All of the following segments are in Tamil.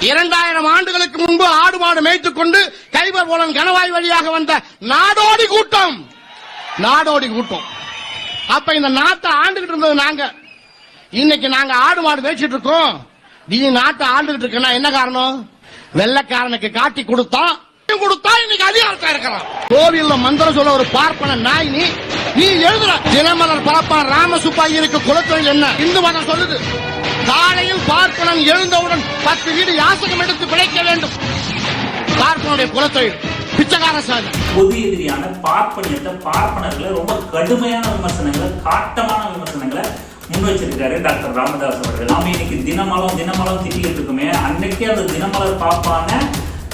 இரண்டாயிரம் ஆண்டுகளுக்கு முன்பு ஆடு மாடு மேய்த்துக் கொண்டு கைபர் போலன் கணவாய் வழியாக வந்த நாடோடி கூட்டம். நாடோடி கூட்டம். அப்ப இந்த நாட்டை ஆண்டுகிட்டு இருந்தது நாங்க. இன்னைக்கு நாங்க ஆடு மாடு மேய்ச்சிட்டு இருக்கோம். நீ நாட்டை ஆண்டுகிட்டு இருக்கனா என்ன காரணம்? வெள்ளக்காரனுக்கு காட்டி கொடுத்தா கொடுத்தா இன்னைக்கு அதிகாரத்தா இருக்கிறான். கோவில்ல மந்திரம் சொல்ல ஒரு பார்ப்பன நாய் நீ நீ எழுதுற தினமலர் பரப்பான் ராமசுப்பாயிருக்கு குலத்தொழில் என்ன? இந்து மதம் சொல்லுது. காலையில் பார்ப்பனன் எழுந்தவுடன் பத்து வீடு யாசகம் எடுத்து பிழைக்க வேண்டும். பார்ப்பனுடைய குலத்தொழில் பிச்சைக்கார சாதி பொது எதிரியான பார்ப்பனியத்தை பார்ப்பனர்களை ரொம்ப கடுமையான விமர்சனங்களை காட்டமான விமர்சனங்களை முன் வச்சிருக்காரு டாக்டர் ராமதாஸ் அவர்கள். நாம இன்னைக்கு தினமலம் தினமலம் திட்டிக்கிட்டு இருக்கோமே. அன்னைக்கே அந்த தினமலர் பார்ப்பாங்க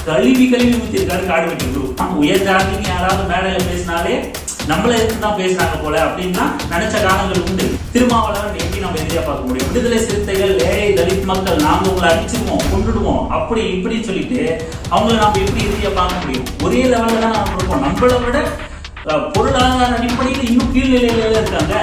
கழுவி கழுவி ஊத்திருக்காரு காடு வெட்டி குரூப் உயர் ஜாதின்னு யாராவது மேடையில் பேசினாலே நம்மள எதுக்கு தான் பேசுறாங்க போல அப்படின்னா நினைச்ச காலங்கள் உண்டு. திருமாவளவன் நம்ம எதிரியா பார்க்க முடியும். விடுதலை சிறுத்தைகள் ஏழை தலித் மக்கள் நாங்க உங்களை அடிச்சிருவோம் கொண்டுடுவோம் அப்படி இப்படி சொல்லிட்டு அவங்கள நாம எப்படி எதிரியா பார்க்க முடியும்? ஒரே லெவல்ல தான் நம்ம இருப்போம் நம்மளை விட பொருளாதார அடிப்படையில் இன்னும் கீழ்நிலையில இருக்காங்க.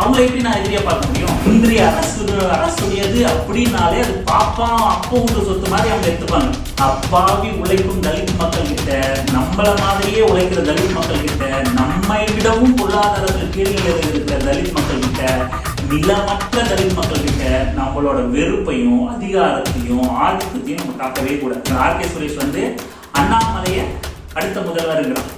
அவங்களை எப்படி நான் எதிரியா பார்க்க முடியும்? இன்றைய அரசு அரசுடையது அப்படின்னாலே அது பாப்பா அப்போ உண்டு சொத்து மாதிரி அவங்க எடுத்துப்பாங்க. அப்பாவி உழைக்கும் தலித் மக்கள் கிட்ட நம்மள மாதிரியே உழைக்கிற தலித் மக்கள் கிட்ட நம்மை விடவும் பொருளாதாரத்தில் கீழ்நிலையில் இருக்கிற தலித் மக்கள் கிட்ட நிலமற்ற தலித் மக்கள் கிட்ட நம்மளோட வெறுப்பையும் அதிகாரத்தையும் ஆதிக்கத்தையும் நம்ம காட்டவே கூடாது. ஆர் கே சுரேஷ் வந்து அண்ணாமலைய அடுத்த முதல்வருங்கிறான்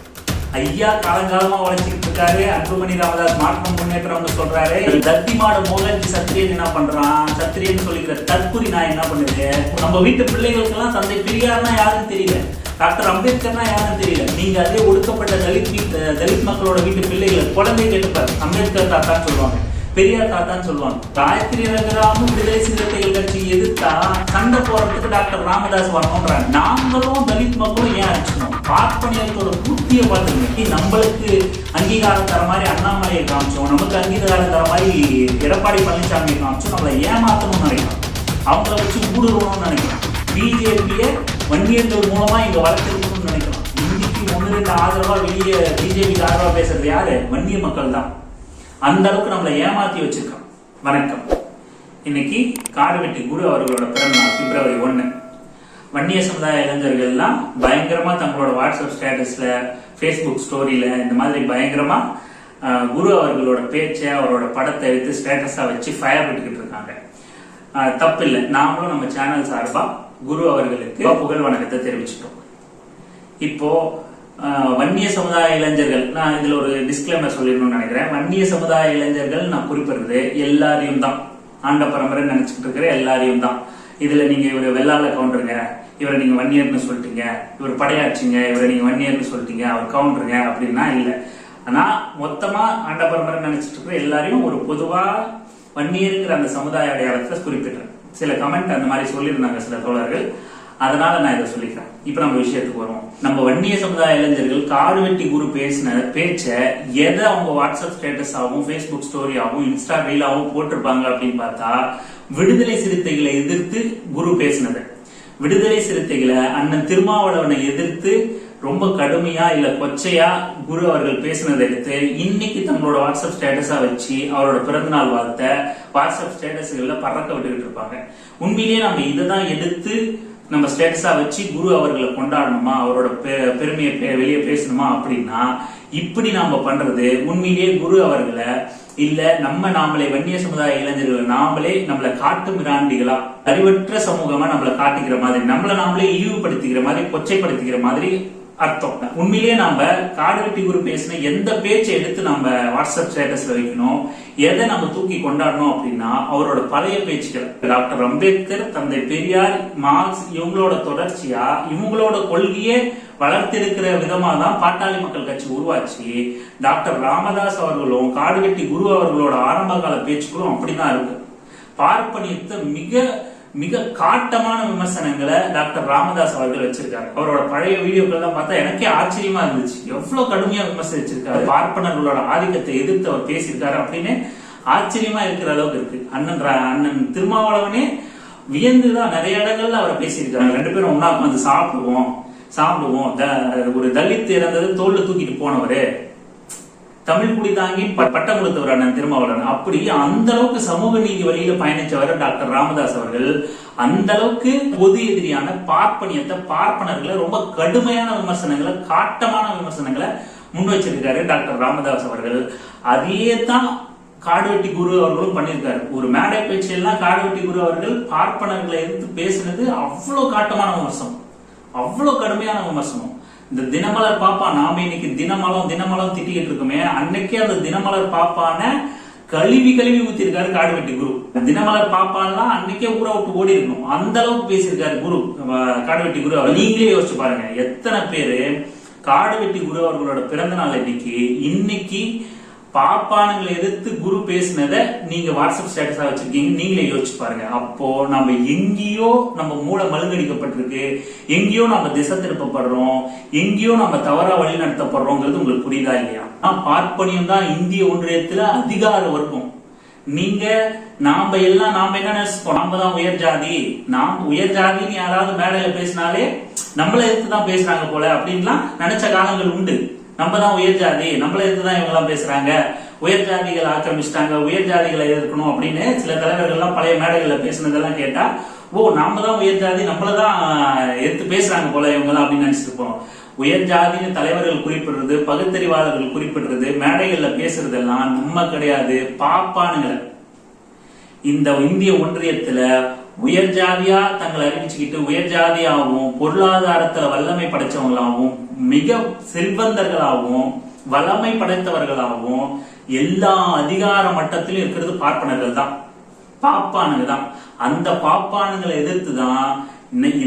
ஐயா காலங்காலமா உழைச்சிட்டு இருக்காரு. அன்புமணி ராமதாஸ் மாற்றம் முன்னேற்றம் சொல்றாரு. தத்தி மாடு மோகன்ஜி சத்திரியன் என்ன பண்றான்? சத்திரியன் சொல்லிக்கிற தற்குறி நான் என்ன பண்ணுது? நம்ம வீட்டு பிள்ளைகளுக்கெல்லாம் தந்தை பெரியார்னா யாருன்னு தெரியல. டாக்டர் அம்பேத்கர்னா யாருன்னு தெரியல. நீங்க அதே ஒடுக்கப்பட்ட தலித் தலித் மக்களோட வீட்டு பிள்ளைகள் குழந்தை கேட்டுப்பாரு. அம்பேத்கர் தாத்தான்னு சொல்லுவாங்க. பெரியார் தாத்தான்னு சொல்லுவாங்க. காயத்ரி ரங்கராமும் விடுதலை சிறுத்தைகள் கட்சி எதிர்த்தா சண்டை போறதுக்கு டாக்டர் ராமதாஸ் வரணும்ன்றாங்க. நாங்களும் தலித் மக்களும் ஏன் அடிச்சணும் பார்ப்பனியத்தோட புத்திய பார்த்துங்க நம்மளுக்கு அங்கீகாரம் தர மாதிரி அண்ணாமலையை காமிச்சோம். நமக்கு அங்கீகாரம் தர மாதிரி எடப்பாடி பழனிசாமியை காமிச்சோம். நம்மளை ஏமாத்தணும்னு நினைக்கிறோம். அவங்கள வச்சு ஊடுருவணும்னு நினைக்கிறோம். பிஜேபியை வன்னியர்கள் மூலமா இங்க வளர்த்துருக்கணும்னு நினைக்கிறோம். இன்னைக்கு ஒன்று ரெண்டு ஆதரவா வெளியே பிஜேபிக்கு ஆதரவா பேசுறது யாரு? வன்னிய மக்கள் தான் அந்த அளவுக்கு நம்மளை ஏமாத்தி வச்சிருக்கோம் வணக்கம். இன்னைக்கு காடுவெட்டி குரு அவர்களோட பிறந்த நாள் பிப்ரவரி ஒன்று வன்னிய சமுதாய இளைஞர்கள்லாம் பயங்கரமாக தங்களோட வாட்ஸ்அப் ஸ்டேட்டஸில் ஃபேஸ்புக் ஸ்டோரியில் இந்த மாதிரி பயங்கரமாக குரு அவர்களோட பேச்சை அவரோட படத்தை எடுத்து ஸ்டேட்டஸாக வச்சு ஃபயர் விட்டுக்கிட்டு இருக்காங்க. தப்பு இல்லை நாமளும் நம்ம சேனல் சார்பா குரு அவர்களுக்கு புகழ் வணக்கத்தை தெரிவிச்சிட்டோம் இப்போ வன்னிய சமுதாய இளைஞர்கள் நான் இதுல ஒரு டிஸ்கிளைமர் சொல்லிடணும்னு நினைக்கிறேன். வன்னிய சமுதாய இளைஞர்கள் நான் குறிப்பிடுறது எல்லாரையும் தான். ஆண்ட பரம்பரை நினைச்சுக்கிட்டு இருக்கிற எல்லாரையும் தான். இதுல நீங்க இவர் வெள்ளால கவுண்டருங்க இவரை நீங்க வன்னியர்னு சொல்லிட்டீங்க. இவர் படையாச்சுங்க இவரை நீங்க வன்னியர்னு சொல்லிட்டீங்க அவர் கவுண்டருங்க அப்படின்னா இல்லை. ஆனா மொத்தமா ஆண்ட பரம்பரை நினைச்சிட்டு இருக்கிற எல்லாரையும் ஒரு பொதுவா வன்னியருங்கிற அந்த சமுதாய அடையாளத்தை குறிப்பிட்டேன் சில கமெண்ட் அந்த மாதிரி சொல்லியிருந்தாங்க சில தோழர்கள். அதனால நான் இதை சொல்லிக்கிறேன். இப்ப நம்ம விஷயத்துக்கு வருவோம். நம்ம வன்னிய சமுதாய இளைஞர்கள் காடு வெட்டி குரு பேசின பேச்ச எதை அவங்க வாட்ஸ்அப் ஸ்டேட்டஸ் ஆகும் ஃபேஸ்புக் ஸ்டோரி ஆகும் இன்ஸ்டா ரீலாவும் போட்டிருப்பாங்க அப்படின்னு பார்த்தா விடுதலை சிறுத்தைகளை எதிர்த்து குரு பேசினது. விடுதலை சிறுத்தைகளை அண்ணன் திருமாவளவனை எதிர்த்து ரொம்ப கடுமையா இல்ல கொச்சையா குரு அவர்கள் பேசினதை எடுத்து இன்னைக்கு தங்களோட வாட்ஸ்அப் ஸ்டேட்டஸா வச்சு அவரோட பிறந்தநாள் வாழ்த்த வாட்ஸ்அப் ஸ்டேட்டஸ்கள்ல பறக்க விட்டுக்கிட்டு இருப்பாங்க. உண்மையிலேயே நம்ம இதை தான் எடுத்து நம்ம ஸ்டேட்டஸா வச்சு குரு அவர்களை கொண்டாடணுமா? அவரோட பெ- பெருமையை வெளியே பேசணுமா அப்படின்னா இப்படி நாம பண்றது உண்மையிலேயே குரு அவர்களை இல்ல நம்ம நாமளே வன்னிய சமுதாய இளைஞர்கள் நாமளே நம்மள காட்டு மிராண்டிகளா அறிவற்ற சமூகமா நம்மள காட்டிக்கிற மாதிரி நம்மளை நாமளே இழிவுபடுத்திக்கிற மாதிரி கொச்சைப்படுத்திக்கிற மாதிரி அர்த்தம். உண்மையிலேயே நம்ம காடுவெட்டி குரு பேசின எந்த பேச்சை எடுத்து நம்ம வாட்ஸ்அப் ஸ்டேட்டஸ்ல வைக்கணும் எதை நம்ம தூக்கி கொண்டாடணும் அப்படின்னா அவரோட பழைய பேச்சுகள் டாக்டர் அம்பேத்கர் தந்தை பெரியார் மார்க்ஸ் இவங்களோட தொடர்ச்சியா இவங்களோட கொள்கையே வளர்த்திருக்கிற விதமா தான் பாட்டாளி மக்கள் கட்சி உருவாச்சு. டாக்டர் ராமதாஸ் அவர்களும் காடுவெட்டி குரு அவர்களோட ஆரம்ப கால பேச்சுக்களும் அப்படிதான் இருக்கு. பார்ப்பனியத்தை மிக மிக காட்டமான விமர்சனங்களை டாக்டர் ராமதாஸ் அவர்கள் வச்சிருக்காரு. அவரோட பழைய வீடியோக்கள் தான் பார்த்தா எனக்கே ஆச்சரியமா இருந்துச்சு. எவ்வளவு கடுமையா விமர்சிச்சிருக்காரு. பார்ப்பனர்களோட ஆதிக்கத்தை எதிர்த்து அவர் பேசியிருக்காரு அப்படின்னு ஆச்சரியமா இருக்கிற அளவுக்கு இருக்கு. அண்ணன் அண்ணன் திருமாவளவனே வியந்துதான் நிறைய இடங்கள்ல அவர் பேசியிருக்காரு. ரெண்டு பேரும் ஒன்னா உட்காந்து சாப்பிடுவோம் சாப்பிடுவோம். த- ஒரு தலித் இறந்தது தோல்ல தூக்கிட்டு போனவரு. தமிழ் குடி தாங்கி ப- பட்டம் கொடுத்தவர் திருமாவளவன். அப்படி அந்த அளவுக்கு சமூக நீதி வழியில பயணிச்சவர் டாக்டர் ராமதாஸ் அவர்கள். அந்த அளவுக்கு பொது எதிரியான பார்ப்பனியத்தை பார்ப்பனர்களை ரொம்ப கடுமையான விமர்சனங்களை காட்டமான விமர்சனங்களை முன் வச்சிருக்காரு டாக்டர் ராமதாஸ் அவர்கள். அதையே தான் காடுவெட்டி குரு அவர்களும் பண்ணியிருக்காரு. ஒரு மேடை பேச்செல்லாம் காடுவெட்டி குரு அவர்கள் பார்ப்பனர்களை எதிர்த்து பேசினது அவ்வளவு காட்டமான விமர்சனம். அவ்வளவு கடுமையான விமர்சனம். இந்த தினமலர் பாப்பா நாம இன்னைக்கு தினமலம் தினமலம் திட்டிக்கிட்டு இருக்கோமே. அன்னைக்கே அந்த தினமலர் பாப்பான கழுவி கழுவி ஊத்திருக்காரு காடுவெட்டி குரு. தினமலர் பாப்பான்லாம் அன்னைக்கே ஊரை விட்டு ஓடி இருக்கணும் அந்த அளவுக்கு பேசியிருக்காரு குரு காடுவெட்டி குரு நீங்களே யோசிச்சு பாருங்க எத்தனை பேரு காடுவெட்டி குரு அவர்களோட பிறந்த நாள் இன்னைக்கு இன்னைக்கு பாப்பானுங்களை எதிர்த்து குரு பேசினதை நீங்க வாட்ஸ்அப் ஸ்டேட்டஸா வச்சிருக்கீங்க. நீங்களே யோசிச்சு பாருங்க. அப்போ நம்ம எங்கேயோ நம்ம மூளை மழுங்கடிக்கப்பட்டிருக்கு. எங்கேயோ நம்ம திசை திருப்பப்படுறோம். எங்கேயோ நம்ம தவறா வழி நடத்தப்படுறோங்கிறது உங்களுக்கு புரியுதா இல்லையா? ஆனா, பார்ப்பனியம் தான் இந்திய ஒன்றியத்துல அதிகார வர்க்கம். நீங்க நாம எல்லாம் நாம என்ன நினைச்சுப்போம் நாம தான் உயர் ஜாதி. நாம் உயர் ஜாதின்னு யாராவது மேடையில பேசினாலே நம்மள எடுத்து தான் பேசுறாங்க போல அப்படின்லாம் நினைச்ச காலங்கள் உண்டு. நம்ம தான் உயர் ஜாதி நம்மள இருந்து தான் இவங்கெல்லாம் பேசுறாங்க? உயர் ஜாதிகளை ஆக்கிரமிச்சிட்டாங்க உயர் ஜாதிகளை எதிர்க்கணும் அப்படின்னு சில தலைவர்கள்லாம் பழைய மேடைகளில் பேசுனதெல்லாம் கேட்டா ஓ நாம தான் உயர் ஜாதி நம்மள தான் எடுத்து பேசுறாங்க போல இவங்க எல்லாம் அப்படின்னு நினைச்சிருப்போம் உயர் ஜாதின்னு தலைவர்கள் குறிப்பிடுறது பகுத்தறிவாளர்கள் குறிப்பிடுறது மேடைகள்ல பேசுறதெல்லாம் நம்ம கிடையாது பாப்பானுங்களை. இந்த இந்திய ஒன்றியத்துல உயர் ஜாதியா தங்களை அறிவிச்சுக்கிட்டு உயர் ஜாதியாகவும் பொருளாதாரத்துல வல்லமை படைச்சவங்களாகவும் மிக செல்வந்தர்களாகவும் வல்லமை படைத்தவர்களாகவும் எல்லா அதிகார மட்டத்திலும் இருக்கிறது பார்ப்பனர்கள் தான். பாப்பானுங்க தான். அந்த பாப்பானுங்களை எதிர்த்து தான்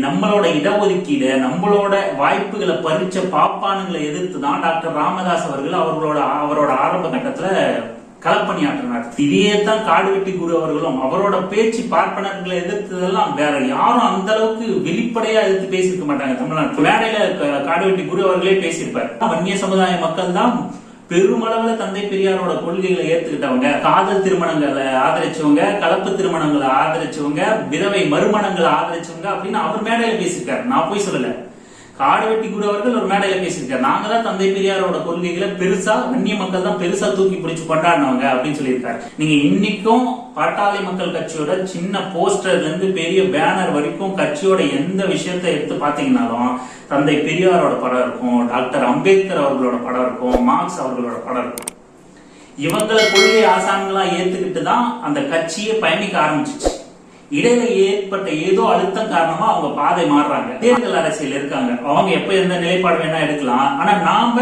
நம்மளோட இடஒதுக்கீடு நம்மளோட வாய்ப்புகளை பறிச்ச பாப்பானுங்களை எதிர்த்து தான் டாக்டர் ராமதாஸ் அவர்கள் அவர்களோட அவரோட ஆரம்ப கட்டத்துல களப்பணியாற்றினார். இதையே தான் காடுவெட்டி குரு அவர்களும் அவரோட பேச்சு பார்ப்பனர்களை எதிர்த்ததெல்லாம் வேற யாரும் அந்த அளவுக்கு வெளிப்படையா எதிர்த்து பேசியிருக்க மாட்டாங்க தமிழ்நாட்டு மேடையில க- காடுவெட்டி குரு அவர்களே பேசியிருப்பார். வன்னிய சமுதாய மக்கள் தான் பெருமளவுல தந்தை பெரியாரோட கொள்கைகளை ஏத்துக்கிட்டவங்க. காதல் திருமணங்களை ஆதரிச்சவங்க கலப்பு திருமணங்களை ஆதரிச்சவங்க விதவை மறுமணங்களை ஆதரிச்சவங்க அப்படின்னு அவர் மேடையில பேசியிருக்காரு. நான் போய் சொல்லல. காடுவெட்டி கூட அவர்கள் ஒரு மேடையில பேசியிருக்காரு. நாங்க தான் தந்தை பெரியாரோட கொள்கைகளை பெருசா வன்னிய மக்கள் தான் பெருசா தூக்கி பிடிச்சு கொண்டாடினவங்க அப்படின்னு சொல்லியிருக்காரு. நீங்க இன்னைக்கும் பாட்டாளி மக்கள் கட்சியோட சின்ன போஸ்டர்ல இருந்து பெரிய பேனர் வரைக்கும் கட்சியோட எந்த விஷயத்தை எடுத்து பாத்தீங்கன்னாலும் தந்தை பெரியாரோட படம் இருக்கும் டாக்டர் அம்பேத்கர் அவர்களோட படம் இருக்கும் மார்க்ஸ் அவர்களோட படம் இருக்கும். இவங்களை கொள்கை ஆசான்களா ஏத்துக்கிட்டு தான் அந்த கட்சியை பயணிக்க ஆரம்பிச்சிச்சு. இடையில ஏற்பட்ட ஏதோ அழுத்தம் காரணமா அவங்க பாதை மாறுறாங்க. தேர்தல் அரசியல் இருக்காங்க. அவங்க எப்ப எந்த நிலைப்பாடு வேணா எடுக்கலாம். ஆனா நாம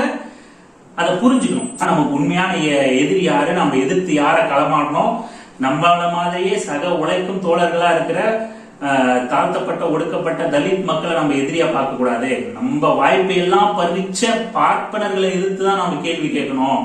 அதை புரிஞ்சுக்கணும். ஆனா, நமக்கு உண்மையான எதிரி யாரு? நம்ம எதிர்த்து யாரை களமாடணும்? நம்மள மாதிரியே சக உழைக்கும் தோழர்களா இருக்கிற அஹ், தாழ்த்தப்பட்ட ஒடுக்கப்பட்ட தலித் மக்களை நம்ம எதிரியா பார்க்க கூடாது நம்ம வாய்ப்பை எல்லாம் பறிச்ச பார்ப்பனர்களை எதிர்த்து தான் நம்ம கேள்வி கேட்கணும்.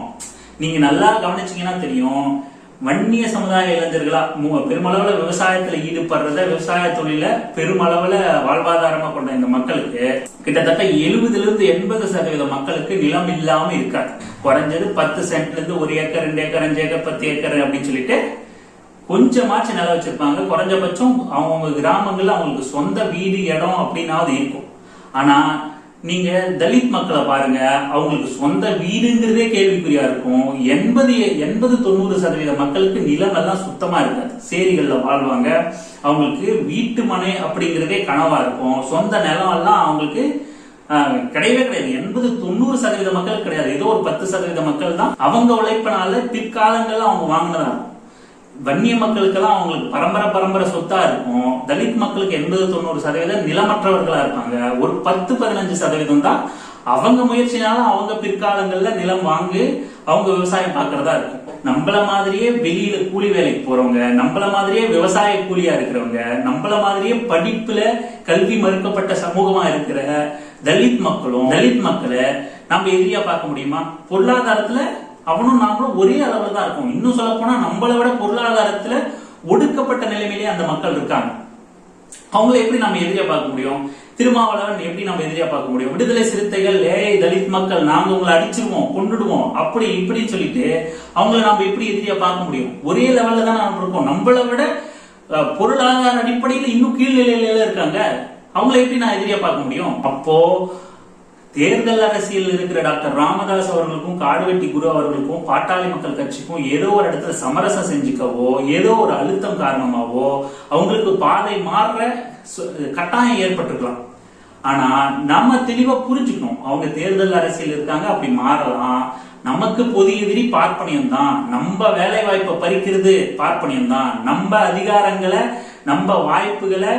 நீங்க நல்லா கவனிச்சீங்கன்னா தெரியும். வன்னிய சமுதாய இளைஞர்களா? மு- பெருமளவுல விவசாயத்துல ஈடுபடுறத விவசாய தொழில பெருமளவுல வாழ்வாதாரமா கொண்ட இந்த மக்களுக்கு கிட்டத்தட்ட எழுபதுல இருந்து எண்பது சதவீத மக்களுக்கு நிலம் இல்லாம இருக்காது குறைஞ்சது பத்து சென்ட்ல இருந்து ஒரு ஏக்கர் ரெண்டு ஏக்கர் அஞ்சு ஏக்கர் பத்து ஏக்கர் அப்படின்னு சொல்லிட்டு கொஞ்சமாச்சும் நிலம் வச்சிருப்பாங்க. குறைஞ்சபட்சம் அவங்க கிராமங்கள்ல அவங்களுக்கு சொந்த வீடு இடம் அப்படின்னாவது இருக்கும். ஆனா நீங்க தலித் மக்களை பாருங்க அவங்களுக்கு சொந்த வீடுங்கிறதே கேள்விக்குறியா இருக்கும். எண்பது எண்பது தொண்ணூறு சதவீத மக்களுக்கு நிலம் எல்லாம் சுத்தமா இருக்காது. சேரிகள்ல வாழ்வாங்க. அவங்களுக்கு வீட்டு மனை அப்படிங்கிறதே கனவா இருக்கும். சொந்த நிலம் எல்லாம் அவங்களுக்கு கிடையவே கிடையாது. எண்பது தொண்ணூறு சதவீத மக்கள் கிடையாது. ஏதோ ஒரு பத்து சதவீத மக்கள் தான் அவங்க உழைப்பினால பிற்காலங்கள்ல அவங்க வாங்கினதா இருக்கும். வன்னிய மக்களுக்கெல்லாம் அவங்களுக்கு பரம்பரை பரம்பரை சொத்தா இருக்கும். தலித் மக்களுக்கு எண்பது தொண்ணூறு சதவீதம் நிலமற்றவர்களா இருப்பாங்க. ஒரு பத்து பதினஞ்சு சதவீதம் தான் அவங்க முயற்சினால அவங்க பிற்காலங்கள்ல நிலம் வாங்கி அவங்க விவசாயம் பாக்குறதா இருக்கும். நம்மள மாதிரியே வெளியில கூலி வேலைக்கு போறவங்க நம்மள மாதிரியே விவசாய கூலியா இருக்கிறவங்க நம்மள மாதிரியே படிப்புல கல்வி மறுக்கப்பட்ட சமூகமா இருக்கிற தலித் மக்களும் தலித் மக்களை நம்ம எதிரியா பார்க்க முடியுமா? பொருளாதாரத்துல அவனும் நாங்களும் ஒரே அளவுல தான் இருக்கும். இன்னும் சொல்ல போனா நம்மளை விட பொருளாதாரத்துல ஒடுக்கப்பட்ட நிலைமையிலேயே அந்த மக்கள் இருக்காங்க. அவங்கள எப்படி நம்ம எதிரியா பார்க்க முடியும்? திருமாவளவன் எப்படி நம்ம எதிரியா பார்க்க முடியும்? விடுதலை சிறுத்தைகள் ஏழை தலித் மக்கள் நாங்க உங்களை அடிச்சிருவோம் கொண்டுடுவோம் அப்படி இப்படின்னு சொல்லிட்டு அவங்கள நம்ம எப்படி எதிரியா பார்க்க முடியும்? ஒரே லெவல்ல தான் நம்ம இருக்கோம். நம்மளை விட பொருளாதார அடிப்படையில் இன்னும் கீழ்நிலையில இருக்காங்க. அவங்கள எப்படி நான் எதிரியா பார்க்க முடியும்? அப்போ தேர்தல் அரசியல் இருக்கிற டாக்டர் ராமதாஸ் அவர்களுக்கும் காடுவெட்டி குரு அவர்களுக்கும் பாட்டாளி மக்கள் கட்சிக்கும் ஏதோ ஒரு இடத்துல சமரசம் செஞ்சுக்கவோ ஏதோ ஒரு அழுத்தம் காரணமாவோ அவங்களுக்கு பாதை மாறுற கட்டாயம் ஏற்பட்டிருக்கலாம். ஆனா நம்ம தெளிவா புரிஞ்சுக்கணும். அவங்க தேர்தல் அரசியல் இருக்காங்க அப்படி மாறலாம். நமக்கு பொது எதிரி பார்ப்பனியம் தான் நம்ம வேலை வாய்ப்பை பறிக்கிறது பார்ப்பனியம் தான் நம்ம அதிகாரங்களை நம்ம வாய்ப்புகளை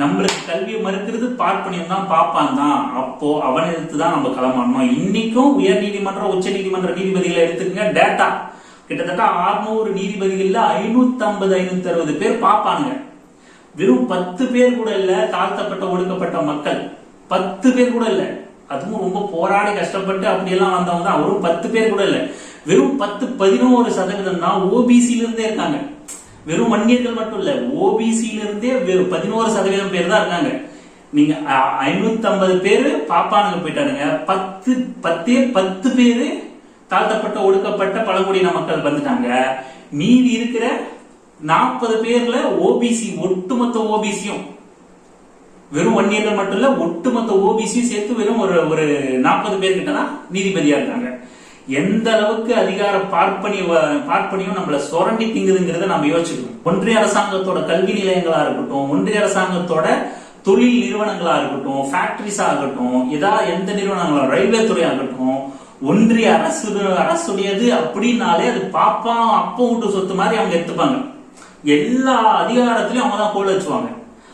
நம்மளுக்கு கல்வியை மறுக்கிறது பார்ப்பனியம் தான் பாப்பான் தான். அப்போ அவனை எடுத்து தான் நம்ம களமாடணும் இன்னைக்கும் உயர் நீதிமன்றம் உச்ச நீதிமன்ற நீதிபதிகளை எடுத்துக்கங்க டேட்டா கிட்டத்தட்ட 600 நீதிபதிகள்ல ஐநூத்தி ஐம்பது ஐநூத்தி அறுபது பேர் பார்ப்பானுங்க வெறும் பத்து பேர் கூட இல்ல தாழ்த்தப்பட்ட ஒடுக்கப்பட்ட மக்கள். பத்து பேர் கூட இல்ல. அதுவும் ரொம்ப போராடி கஷ்டப்பட்டு அப்படியெல்லாம் வந்தவங்க தான். அவரும் பத்து பேர் கூட இல்ல. வெறும் பத்து பதினோரு சதவீதம் தான் ஓபிசில இருந்தே இருக்காங்க. வெறும் வன்னியர்கள் மட்டும் இல்ல ஓபிசியில இருந்தே வெறும் பதினோரு சதவீதம் பேர் தான் இருக்காங்க நீங்க ஐநூத்தி ஐம்பது பேரு பாப்பானுங்க போயிட்டானுங்க. பத்து பத்தே பத்து பேரு தாழ்த்தப்பட்ட ஒடுக்கப்பட்ட பழங்குடியின மக்கள் வந்துட்டாங்க. மீதி இருக்கிற நாற்பது பேர்ல ஓபிசி ஒட்டுமொத்த ஓபிசியும் வெறும் வன்னியர்கள் மட்டும் இல்ல ஒட்டுமொத்த ஓபிசியும் சேர்த்து வெறும் ஒரு ஒரு நாற்பது பேர் கிட்ட தான் நீதிபதியா இருக்காங்க எந்த அளவுக்கு அதிகார பார்ப்பனிய பார்ப்பனியும் நம்மள சுரண்டி திங்குதுங்கிறத நம்ம யோசிச்சுக்கணும். ஒன்றிய அரசாங்கத்தோட கல்வி நிலையங்களா இருக்கட்டும் ஒன்றிய அரசாங்கத்தோட தொழில் நிறுவனங்களா இருக்கட்டும் ஃபேக்டரிஸ் ஆகட்டும் ஏதா எந்த நிறுவனங்களா ரயில்வே துறை ஆகட்டும் ஒன்றிய அரசு அரசுடையது அப்படின்னாலே அது பாப்பா அப்பா வீட்டு சொத்து மாதிரி அவங்க எடுத்துப்பாங்க. எல்லா அதிகாரத்திலையும் அவங்க தான் கோல் வச்சுவாங்க.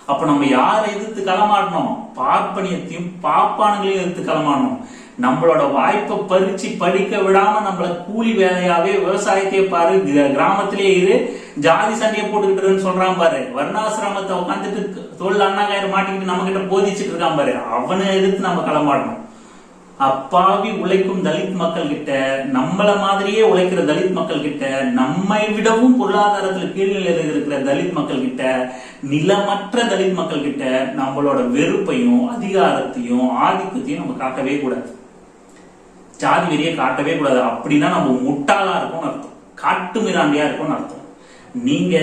அப்ப நம்ம யாரை எதிர்த்து களமாடணும்? பார்ப்பனியத்தையும் பாப்பானுங்களையும் எதிர்த்து களமாடணும். நம்மளோட வாய்ப்பை பறிச்சு படிக்க விடாம நம்மள கூலி வேலையாவே விவசாயத்தையே பாரு கிராமத்திலே இரு ஜாதி சண்டையை போட்டுக்கிட்டுன்னு சொல்றான் பாரு. வர்ணாசிரமத்தை உட்காந்துட்டு தோல் அண்ணாக்காயிரம் மாட்டிக்கிட்டு நம்ம கிட்ட போதிச்சுட்டு இருக்கான் பாரு. அவனை எதிர்த்து நம்ம களமாடணும். அப்பாவி உழைக்கும் தலித் மக்கள் கிட்ட நம்மள மாதிரியே உழைக்கிற தலித் மக்கள் கிட்ட நம்மை விடவும் பொருளாதாரத்துல கீழ்நிலையில் இருக்கிற தலித் மக்கள் கிட்ட நிலமற்ற தலித் மக்கள் கிட்ட நம்மளோட வெறுப்பையும் அதிகாரத்தையும் ஆதிக்கத்தையும் நம்ம காட்டவே கூடாது. ஜாதி வெறியை காட்டவே கூடாது. அப்படின்னா நம்ம முட்டாளா இருக்கோம்னு அர்த்தம். காட்டு மிராண்டியா இருக்கோம்னு அர்த்தம். நீங்க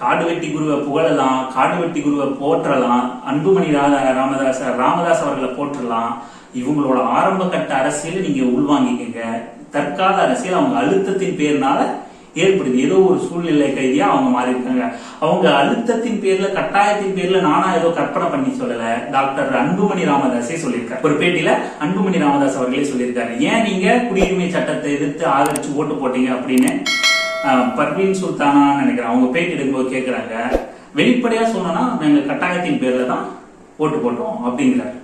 காடு வெட்டி குருவை புகழலாம் காடு வெட்டி குருவை போற்றலாம் அன்புமணி ராதா ராமதாஸ் ராமதாஸ் அவர்களை போற்றலாம். இவங்களோட ஆரம்ப கட்ட அரசியலை நீங்க உள்வாங்கிக்கங்க. தற்கால அரசியல் அவங்க அழுத்தத்தின் பேர்னால ஏற்படுது. ஏதோ ஒரு சூழ்நிலை கைதியா அவங்க மாறி இருக்காங்க அவங்க அழுத்தத்தின் பேர்ல கட்டாயத்தின் பேர்ல நானா ஏதோ கற்பனை பண்ணி சொல்லல. டாக்டர் அன்புமணி ராமதாஸே சொல்லியிருக்காரு. ஒரு பேட்டியில அன்புமணி ராமதாஸ் அவர்களே சொல்லியிருக்காரு. ஏன் நீங்க குடியுரிமை சட்டத்தை எதிர்த்து ஆதரிச்சு ஓட்டு போட்டீங்க? அப்படின்னு பர்வீன் சுல்தானா நினைக்கிறேன். அவங்க பேட்டி எடுக்கும்போது கேட்கிறாங்க வெளிப்படையா சொன்னா நாங்க கட்டாயத்தின் பேர்ல தான் ஓட்டு போட்டோம் அப்படிங்கிறாரு.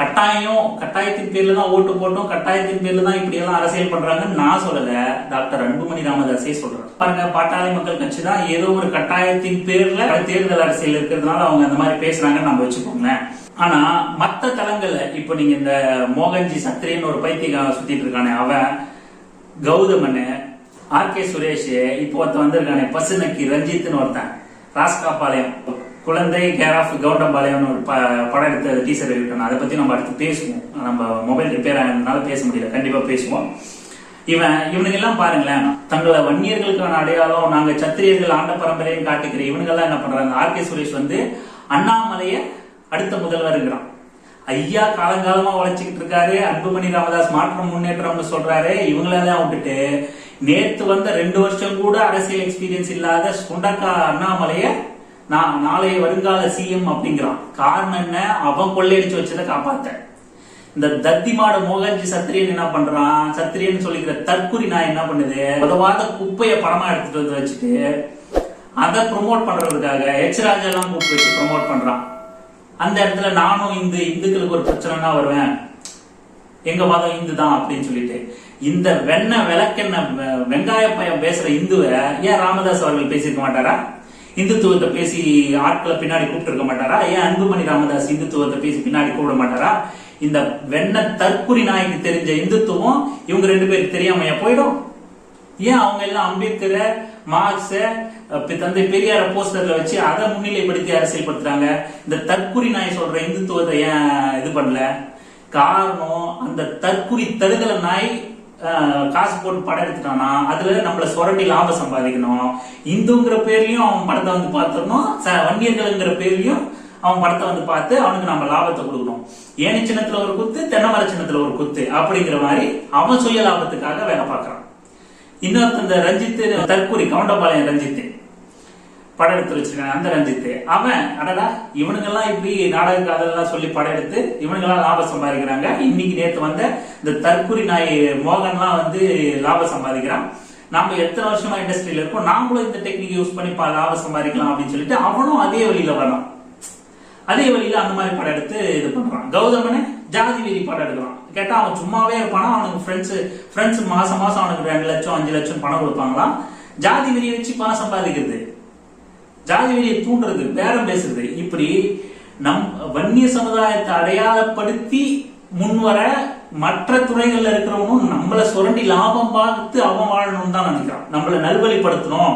கட்டாயம் கட்டாயத்தின் பேர்ல தான் ஓட்டு போட்டோம் கட்டாயத்தின் பேர்ல தான் இப்படி எல்லாம் அரசியல் பண்றாங்கன்னு நான் சொல்லல. டாக்டர் அன்புமணி ராமதாஸே சொல்றேன் பாருங்க பாட்டாளி மக்கள் கட்சி தான் ஏதோ ஒரு கட்டாயத்தின் பேர்ல தேர்தல் அரசியல் இருக்கிறதுனால அவங்க அந்த மாதிரி பேசுறாங்கன்னு நம்ம வச்சுக்கோங்களேன். ஆனா மத்த தளங்கள்ல இப்போ நீங்க இந்த மோகன்ஜி சத்ரின்னு ஒரு பைத்தியம் சுத்திட்டு இருக்கானே அவன் கௌதமன் ஆர் கே சுரேஷ் இப்போ ஒருத்தன் வந்திருக்கானே பசுநக்கி ரஞ்சித்னு ஒருத்தன் ராஸ்காபாளையம். குழந்தை கேர் ஆஃப் கவுண்டம்பாளையம்னு ஒரு ப- படம் எடுத்த டீசர் வெளியிட்டோம் அதை பத்தி நம்ம அடுத்து பேசுவோம். நம்ம மொபைல் ரிப்பேர் ஆனதுனால பேச முடியல. கண்டிப்பா பேசுவோம். இவன் இவனுங்க எல்லாம் பாருங்களேன். தங்களை வன்னியர்களுக்கான அடையாளம் நாங்க சத்திரியர்கள் ஆண்ட பரம்பரையும் காட்டுக்கிற இவனுங்க எல்லாம் என்ன பண்றாங்க? ஆர்கே சுரேஷ் வந்து அண்ணாமலைய அடுத்த முதல்வருங்கிறான் ஐயா காலங்காலமா உழைச்சிக்கிட்டு இருக்காரு. அன்புமணி ராமதாஸ் மாற்றம் முன்னேற்றம்னு சொல்றாரு. இவங்களெல்லாம் விட்டுட்டு நேத்து வந்த ரெண்டு வருஷம் கூட அரசியல் எக்ஸ்பீரியன்ஸ் இல்லாத சுண்டக்கா அண்ணாமலைய நான் நாளைய வருங்கால சிஎம் அப்படிங்கிறான். காரணம் என்ன? அவன் கொள்ளையடிச்சு வச்சதை காப்பாத்த. இந்த தத்திமாட மோகன்ஜி சத்திரியன் என்ன பண்றான்? சத்திரியன் சொல்லிக்கிற தற்குறி நான் என்ன பண்ணுது? உதவாத குப்பைய படமா எடுத்துட்டு வந்து வச்சுட்டு அதை ப்ரொமோட் பண்றதுக்காக எச் ராஜா எல்லாம் கூப்பிட்டு வச்சு ப்ரோமோட் பண்றான். அந்த இடத்துல நானும் இந்து இந்துக்களுக்கு ஒரு பிரச்சனைனா வருவேன்? எங்க மதம் இந்து தான் அப்படின்னு சொல்லிட்டு. இந்த வெண்ணெய் விளக்கெண்ண வெ- வெங்காய பயம் பேசுற இந்துவை ஏன் ராமதாஸ் அவர்கள் பேசியிருக்க மாட்டாரா? இந்துத்துவத்தை பேசி ஆட்களை பின்னாடி கூப்பிட்டு இருக்க மாட்டாரா? ஏன் அன்புமணி ராமதாஸ் இந்துத்துவத்தை பேசி பின்னாடி கூப்பிட மாட்டாரா? இந்த வெண்ண தற்குறி நாய்க்கு தெரிஞ்ச இந்துத்துவம் இவங்க ரெண்டு பேருக்கு தெரியாமையா போயிடும்? ஏன் அவங்க எல்லாம் அம்பேத்கரை மார்க்ஸ தந்தை பெரியார போஸ்டர்ல வச்சு அதை முன்னிலைப்படுத்தி அரசியல்படுத்துறாங்க இந்த தற்குறி நாய் சொல்ற இந்துத்துவத்தை ஏன் இது பண்ணல? காரணம் அந்த தற்குறி தருதல நாய் காசு போட்டு படம் எடுத்துட்டானா அதுல நம்மள சுரண்டி லாபம் சம்பாதிக்கணும். இந்துங்கிற பேர்லயும் அவன் படத்தை வந்து பார்த்துடணும். ச- வன்னியர்கள்ங்கிற பேர்லயும் அவன் படத்தை வந்து பார்த்து அவனுக்கு நம்ம லாபத்தை கொடுக்கணும். ஏனி சின்னத்துல ஒரு குத்து தென்னமர சின்னத்துல ஒரு குத்து அப்படிங்கிற மாதிரி அவன் சுய லாபத்துக்காக வேலை பார்க்கறான். இன்னொருத்த இந்த ரஞ்சித் தற்கூரி கவுண்டபாளையம் ரஞ்சித் படம் எடுத்து வச்சிருக்கான் அந்த ரஞ்சித் அவன் அடடா இவனுங்கெல்லாம் இப்படி நாடக காதலாம் சொல்லி படம் எடுத்து இவனுங்கெல்லாம் லாபம் சம்பாதிக்கிறாங்க. இன்னைக்கு நேற்று வந்த இந்த தற்குறி நாய் மோகன்லாம் வந்து லாபம் சம்பாதிக்கிறான். நாம எத்தனை வருஷமா இண்டஸ்ட்ரியில இருக்கோம்? நாமளும் இந்த டெக்னிக் யூஸ் பண்ணி பா- லாபம் சம்பாதிக்கலாம் அப்படின்னு சொல்லிட்டு அவனும் அதே வழியில வரலாம் அதே வழியில அந்த மாதிரி படம் எடுத்து இது பண்றான். கௌதமனே ஜாதி வெறி படம் எடுக்கிறான். கேட்டா அவன் சும்மாவே இருப்பானா? அவனுக்கு ஃப்ரெண்ட்ஸ் ஃப்ரெண்ட்ஸ் மாசம் மாசம் அவனுக்கு ரெண்டு லட்சம் அஞ்சு லட்சம் பணம் கொடுப்பாங்களாம் ஜாதி வெறியை வச்சு பணம் சம்பாதிக்கிறது. ஜாதி வெறியை தூண்டுறது பேரம் பேசுறது. இப்படி நம் வன்னிய சமுதாயத்தை அடையாளப்படுத்தி முன்வர மற்ற துறைகள்ல இருக்கிறவனும் நம்மள சுரண்டி லாபம் பார்த்து அவன் வாழணும்னு தான் நினைக்கிறான். நம்மள நல்வழிப்படுத்தணும்.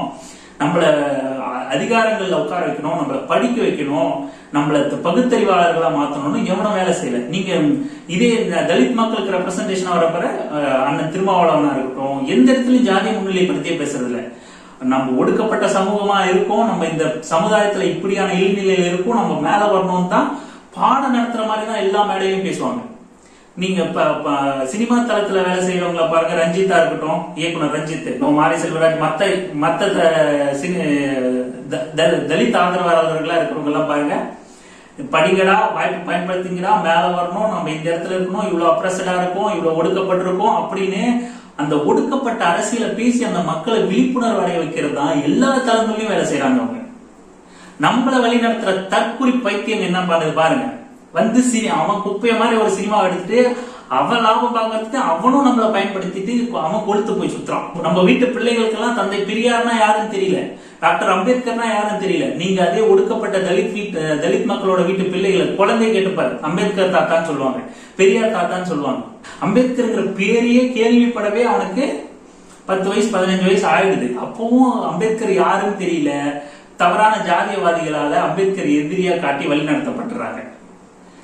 நம்மள அ- அதிகாரங்கள்ல உட்கார வைக்கணும். நம்மள படிக்க வைக்கணும். நம்மள பகுத்தறிவாளர்களா மாத்தணும்னு எவனும் வேலை செய்யல. நீங்க இதே தலித் மக்களுக்கு ரெப்ரசன்டேஷன் வரப்பற அண்ணன் திருமாவளவனா இருக்கட்டும் எந்த இடத்துலயும் ஜாதி முன்னிலைப்படுத்தியே பேசுறது இல்லை நம்ம ஒடுக்கப்பட்ட சமூகமா இருக்கோம் நம்ம இந்த சமுதாயத்துல இப்படியான இழிநிலையில இருக்கோம் நம்ம மேல வரணும் தான் பாடம் நடத்துற மாதிரி தான் எல்லா மேடையிலும் பேசுவாங்க. நீங்க இப்ப சினிமா தளத்துல வேலை செய்யறவங்கள பாருங்க ரஞ்சித்தா இருக்கட்டும் இயக்குனர் ரஞ்சித் மாரி செல்வராஜ் மத்த மத்த த- சினி- த- த- தலித் ஆதரவாளர்களா இருக்கிறவங்க எல்லாம் பாருங்க படிங்கடா வாய்ப்பு பயன்படுத்திங்கடா மேல வரணும் நம்ம இந்த இடத்துல இருக்கணும் இவ்வளவு அப்ரஸடா இருக்கும் இவ்வளவு ஒடுக்கப்பட்டிருக்கோம் அப்படின்னு அந்த ஒடுக்கப்பட்ட அரசியலை பேசி அந்த மக்களை விழிப்புணர்வு அடைய வைக்கிறது தான் எல்லா தளங்களையும் வேலை செய்யறாங்க அவங்க. நம்மள வழி நடத்துற தற்குறி பைத்தியம் என்ன பண்ணுது பாருங்க. வந்து சினி அவன் குப்பைய மாதிரி ஒரு சினிமா எடுத்துட்டு அவன் லாபம் பார்க்கறதுக்கு அவனும் நம்மள பயன்படுத்திட்டு அவன் கொளுத்து போய் சுத்துறான். நம்ம வீட்டு பிள்ளைகளுக்கெல்லாம் தந்தை பெரியார்னா யாருன்னு தெரியல. டாக்டர் அம்பேத்கர்னா யாருன்னு தெரியல. நீங்க அதே ஒடுக்கப்பட்ட தலித் வீட்டு தலித் மக்களோட வீட்டு பிள்ளைகளை குழந்தை கேட்டுப்பாரு அம்பேத்கர் தாத்தான்னு சொல்லுவாங்க. பெரியார் தாத்தான்னு சொல்லுவாங்க. அம்பேத்கர்ங்கிற பேரையே கேள்விப்படவே அவனுக்கு பத்து வயசு பதினஞ்சு வயசு ஆயிடுது. அப்பவும் அம்பேத்கர் யாருன்னு தெரியல. தவறான ஜாதியவாதிகளால அம்பேத்கர் எதிரியா காட்டி வழிநடத்தப்பட்டுறாங்க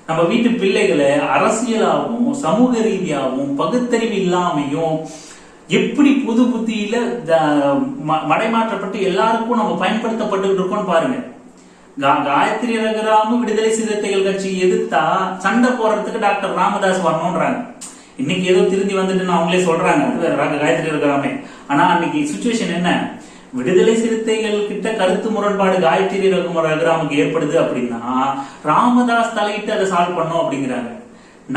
நம்ம வீட்டு பிள்ளைகளை அரசியலாகவும் சமூக ரீதியாகவும் பகுத்தறிவு இல்லாமையும் எப்படி புது புத்தியில த- மடைமாற்றப்பட்டு எல்லாருக்கும் நம்ம பயன்படுத்தப்பட்டு இருக்கோம் பாருங்க. கா- காயத்ரி ரகுராமு விடுதலை சிறுத்தைகள் கட்சி எதிர்த்தா சண்டை போடுறதுக்கு டாக்டர் ராமதாஸ் வரணும்ன்றாங்க. இன்னைக்கு ஏதோ திருந்தி வந்துட்டுன்னு அவங்களே சொல்றாங்க. காயத்ரி ரகுராமே. ஆனா அன்னைக்கு சுச்சுவேஷன் என்ன? விடுதலை சிறுத்தைகள் கிட்ட கருத்து முரண்பாடு காயத்ரி ரகும ரகுராமுக்கு ஏற்படுது அப்படின்னா ராமதாஸ் தலையிட்டு அதை சால்வ் பண்ணோம் அப்படிங்கிறாங்க.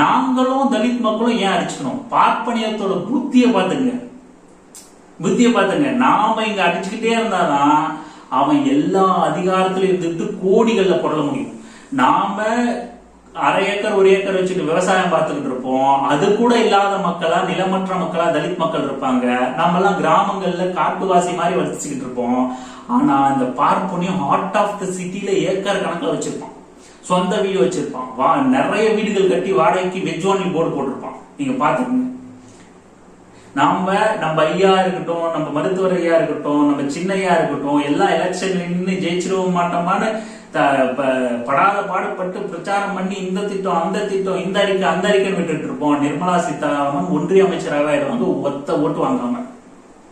நாங்களும் தலித் மக்களும் ஏன் அடிச்சுக்கணும்? பார்ப்பனியத்தோட புத்திய பாத்துங்க புத்திய பாத்துங்க நாம இங்க அடிச்சுக்கிட்டே இருந்தாதான் அவன் எல்லா அதிகாரத்திலும் இருந்துட்டு கோடிகள்ல புரள முடியும். நாம அரை ஏக்கர் ஒரு ஏக்கர் வச்சுட்டு விவசாயம் பார்த்துக்கிட்டு இருப்போம். அது கூட இல்லாத மக்களா நிலமற்ற மக்களா தலித் மக்கள் இருப்பாங்க. நம்ம எல்லாம் கிராமங்கள்ல காட்டுவாசி மாதிரி வசிச்சுக்கிட்டு இருப்போம். ஆனா இந்த பார்ப்பனியம் ஹார்ட் ஆஃப் த சிட்டில ஏக்கர் கணக்குல வச்சிருப்போம் சொந்த வீடு வச்சிருப்பான். வா நிறைய வீடுகள் கட்டி வாடகைக்கு வெஜ்வானி போர்டு போட்டிருப்பான். நீங்க பாத்துக்கோங்க நாம நம்ம ஐயா இருக்கட்டும் நம்ம மருத்துவர் ஐயா இருக்கட்டும் நம்ம சின்னையா இருக்கட்டும் எல்லா எலெக்ஷன்ல நின்று ஜெயிச்சிருவோம் மாட்டோமான்னு த- ப- படாத பாடுபட்டு பிரச்சாரம் பண்ணி இந்த திட்டம் அந்த திட்டம் இந்த அறிக்கை அந்த அறிக்கை விட்டுட்டு இருப்போம். நிர்மலா சீதாராமன் ஒன்றிய அமைச்சராக ஆயிடுவாங்க ஒத்த ஓட்டு வாங்காம.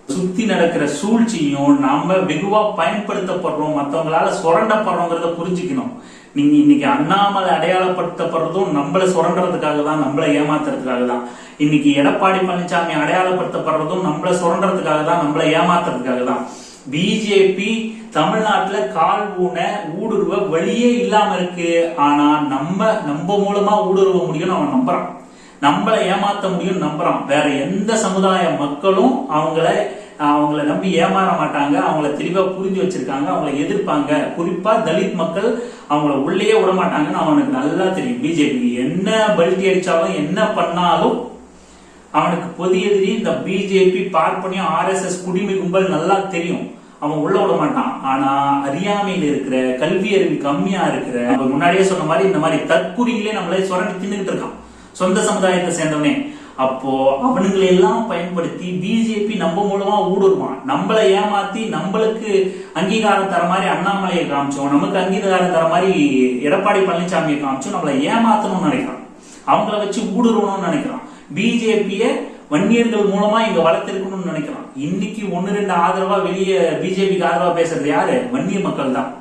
சுத்தி நடக்கிற சூழ்ச்சியும் நாம வெகுவா பயன்படுத்தப்படுறோம். மற்றவங்களால சுரண்டப்படுறோங்கிறத புரிஞ்சுக்கணும். நீங்க இன்னைக்கு அண்ணாமலை அடையாளப்படுத்தப்படுறதும் நம்மள சுரண்டுறதுக்காக தான் நம்மள ஏமாத்துறதுக்காக தான் இன்னைக்கு எடப்பாடி பழனிசாமி அடையாளப்படுத்தப்படுறதும் நம்மள சுரண்டுறதுக்காக தான் நம்மள ஏமாத்துறதுக்காக தான் பிஜேபி தமிழ்நாட்டுல கால் ஊன ஊடுருவ வழியே இல்லாம இருக்கு. ஆனா நம்ம நம்ம மூலமா ஊடுருவ முடியும்னு அவன் நம்புறான். நம்மளை ஏமாத்த முடியும் நம்புறான். வேற எந்த சமுதாய மக்களும் அவங்கள அவங்கள நம்பி ஏமாற மாட்டாங்க அவங்கள தெளிவா புரிஞ்சு வச்சிருக்காங்க அவங்கள எதிர்ப்பாங்க. குறிப்பா தலித் மக்கள் அவங்கள உள்ளேயே விட மாட்டாங்கன்னு அவனுக்கு நல்லா தெரியும். பிஜேபி என்ன பல்ட்டி அடிச்சாலும் என்ன பண்ணாலும் அவனுக்கு பொது எதிரி இந்த பிஜேபி பார்ப்பனியம் ஆர்எஸ்எஸ் குடிமை கும்பல் நல்லா தெரியும். அவன் உள்ள விட மாட்டான். ஆனா அறியாமையில இருக்கிற கல்வி அறிவு கம்மியா இருக்கிற முன்னாடியே சொன்ன மாதிரி இந்த மாதிரி தற்குறிகளே நம்மளே சுரண்டி தின்னுகிட்டு இருக்கான். சொந்த சமுதாயத்தை சேர்ந்தவனே. அப்போ அவனுங்களை எல்லாம் பயன்படுத்தி பிஜேபி நம்ம மூலமா ஊடுருவான். நம்மளை ஏமாத்தி நம்மளுக்கு அங்கீகாரம் தர மாதிரி அண்ணாமலையை காமிச்சோம் நமக்கு அங்கீகாரம் தர மாதிரி எடப்பாடி பழனிசாமியை காமிச்சோம் நம்மளை ஏமாத்தணும்னு நினைக்கிறான். அவங்கள வச்சு ஊடுருவணும்னு நினைக்கிறான். பிஜேபிய வன்னியர்கள் மூலமா இங்க வளர்த்திருக்கணும்னு நினைக்கிறான். இன்னைக்கு ஒன்னு ரெண்டு ஆதரவா வெளியே பிஜேபிக்கு ஆதரவா பேசுறது யாரு? வன்னிய மக்கள் தான்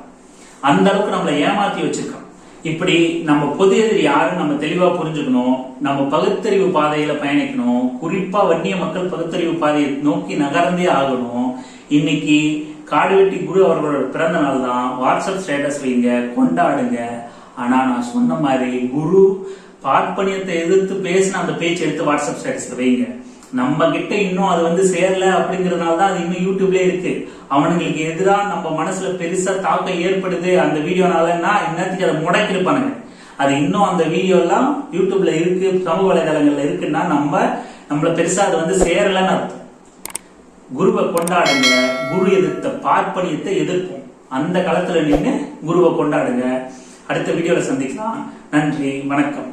அந்த அளவுக்கு நம்மளை ஏமாத்தி வச்சிருக்கான். இப்படி நம்ம பொது எதிரி யாரும் நம்ம தெளிவா புரிஞ்சுக்கணும். நம்ம பகுத்தறிவு பாதையில பயணிக்கணும். குறிப்பா வன்னிய மக்கள் பகுத்தறிவு பாதையை நோக்கி நகர்ந்தே ஆகணும். இன்னைக்கு காடுவெட்டி குரு அவர்களோட பிறந்த நாள் தான் வாட்ஸ்அப் ஸ்டேட்டஸ் வைங்க கொண்டாடுங்க. ஆனா நான் சொன்ன மாதிரி குரு பார்ப்பனியத்தை எதிர்த்து பேசின அந்த பேச்சு எடுத்து வாட்ஸ்அப் ஸ்டேட்டஸ்ல வைங்க. நம்ம கிட்ட இன்னும் அது வந்து சேரல அப்படிங்கறதுனால தான் அது இன்னும் யூடியூப்ல இருக்கு. அவனுங்களுக்கு எதிராக நம்ம மனசுல பெருசா தாக்கம் ஏற்படுது அந்த வீடியோனாலன்னா இன்னத்துக்கு அதை முடக்கிருப்பானுங்க அது இன்னும் அந்த வீடியோ எல்லாம் யூடியூப்ல இருக்கு சமூக வலைதளங்கள்ல இருக்குன்னா நம்ம நம்மள பெருசா அது வந்து சேரலன்னு அர்த்தம். குருவை கொண்டாடுங்க குரு எதிர்த்த பார்ப்பனியத்தை எதிர்ப்போம். அந்த காலத்துல நின்று குருவை கொண்டாடுங்க. அடுத்த வீடியோல சந்திக்கலாம். நன்றி வணக்கம்.